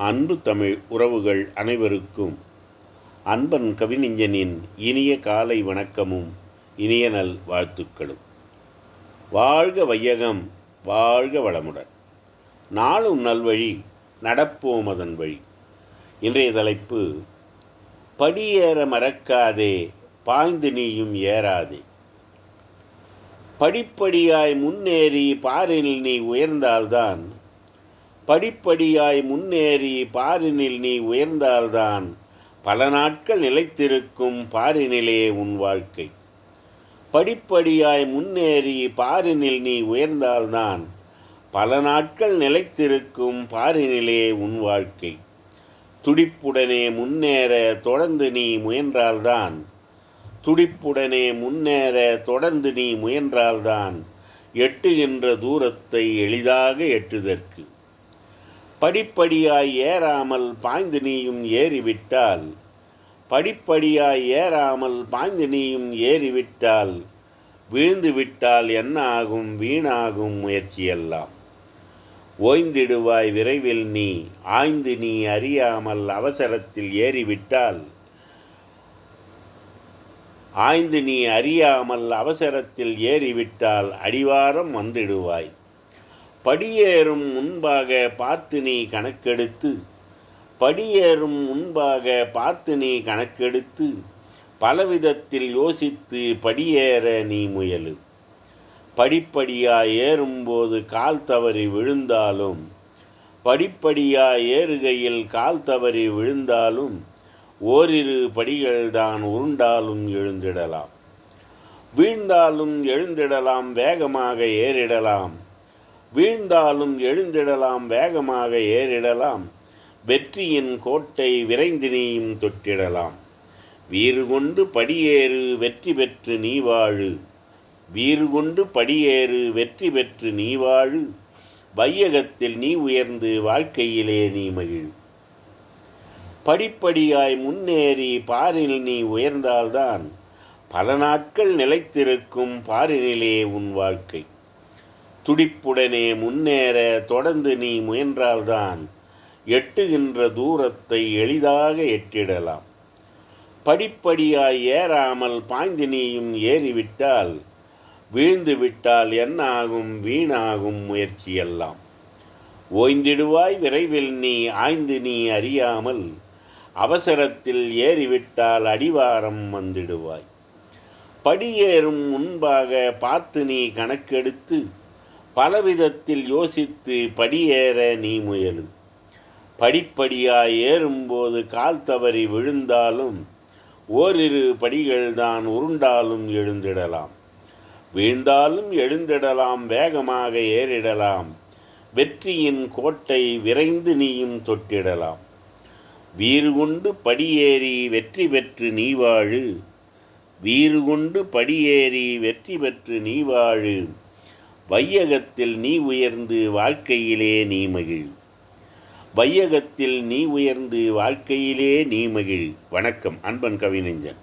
அன்பு தமிழ் உறவுகள் அனைவருக்கும் அன்பன் கவிஞனின் இனிய காலை வணக்கமும் இனிய நல் வாழ்த்துக்களும். வாழ்க வையகம் வாழ்க வளமுடன். நாளும் நல்வழி நடப்போம் அதன் வழி. இன்றைய தலைப்பு படியேற மறக்காதே பாய்ந்து நீயும் ஏறாதே. படிப்படியாய் முன்னேறி பாரில் நீ உயர்ந்தால்தான் படிப்படியாய் முன்னேறி பாரினில் நீ உயர்ந்தால்தான் பல நாட்கள் நிலைத்திருக்கும் பாரினிலே உன் வாழ்க்கை. படிப்படியாய் முன்னேறி பாரினில் நீ உயர்ந்தால்தான் பல நாட்கள் நிலைத்திருக்கும் பாரினிலே உன் வாழ்க்கை. துடிப்புடனே முன்னேற தொடர்ந்து நீ முயன்றால்தான். துடிப்புடனே முன்னேற தொடர்ந்து நீ முயன்றால்தான். எட்டுகின்ற தூரத்தை எளிதாக எட்டுதற்கு. படிப்படியாய் ஏறாமல் பாய்ந்து நீயும் ஏறிவிட்டால். படிப்படியாய் ஏறாமல் பாய்ந்து நீயும் ஏறிவிட்டால். வீழ்ந்து விட்டால் என்ன ஆகும் வீணாகும் முயற்சியெல்லாம். ஓய்ந்திடுவாய் விரைவில் நீ ஆய்ந்து நீ அறியாமல் அவசரத்தில் ஏறிவிட்டால். ஆய்ந்து நீ அறியாமல் அவசரத்தில் ஏறிவிட்டால் அடிவாரம் வந்திடுவாய். படியேறும் முன்பாக பார்த்து நீ கணக்கெடுத்து படியேறும் முன்பாக பார்த்து நீ கணக்கெடுத்து பலவிதத்தில் யோசித்து படியேற நீ முயலு. படிப்படியாய் ஏறும்போது கால் தவறி விழுந்தாலும் படிப்படியாய் ஏறுகையில் கால் தவறி விழுந்தாலும் ஓரிரு படிகள்தான் உருண்டாலும் எழுந்திடலாம். வீழ்ந்தாலும் எழுந்திடலாம் வேகமாக ஏறிடலாம். வீழ்ந்தாலும் எழுந்திடலாம் வேகமாக ஏறிடலாம். வெற்றியின் கோட்டை விரைந்து நீயும் தொட்டிடலாம். வீறு கொண்டு படியேறு வெற்றி பெற்று நீ வாழு. வீறு கொண்டு படியேறு வெற்றி பெற்று நீ வாழு. வையகத்தில் நீ உயர்ந்து வாழ்க்கையிலே நீ மகிழ். படிப்படியாய் முன்னேறி பாரில் நீ உயர்ந்தால்தான் பல நாட்கள் நிலைத்திருக்கும் பாரினிலே உன் வாழ்க்கை. துடிப்புடனே முன்னேற தொடர்ந்து நீ முயன்றால்தான் எட்டுகின்ற தூரத்தை எளிதாக எட்டிடலாம். படிப்படியாய் ஏறாமல் பாய்ந்து நீயும் ஏறிவிட்டால் வீழ்ந்து விட்டால் என்ன ஆகும் வீணாகும் முயற்சியெல்லாம். ஓய்ந்திடுவாய் விரைவில் நீ ஆய்ந்து நீ அறியாமல் அவசரத்தில் ஏறிவிட்டால் அடிவாரம் வந்திடுவாய். படியேறும் முன்பாக பார்த்து நீ கணக்கெடுத்து பலவிதத்தில் யோசித்து படியேற நீ முயலு. படிப்படியாய் ஏறும்போது கால் தவறி விழுந்தாலும் ஓரிரு படிகள்தான் உருண்டாலும் எழுந்திடலாம். வீழ்ந்தாலும் எழுந்திடலாம் வேகமாக ஏறிடலாம். வெற்றியின் கோட்டை விரைந்து நீயும் தொட்டிடலாம். வீறு கொண்டு படியேறி வெற்றி பெற்று நீ வாழு. வீறு கொண்டு படியேறி வெற்றி பெற்று நீ வாழு. வையகத்தில் நீ உயர்ந்து வாழ்க்கையிலே நீ மகிழ். வையகத்தில் நீ உயர்ந்து வாழ்க்கையிலே நீ மகிழ். வணக்கம் அன்பன் கவிஞன்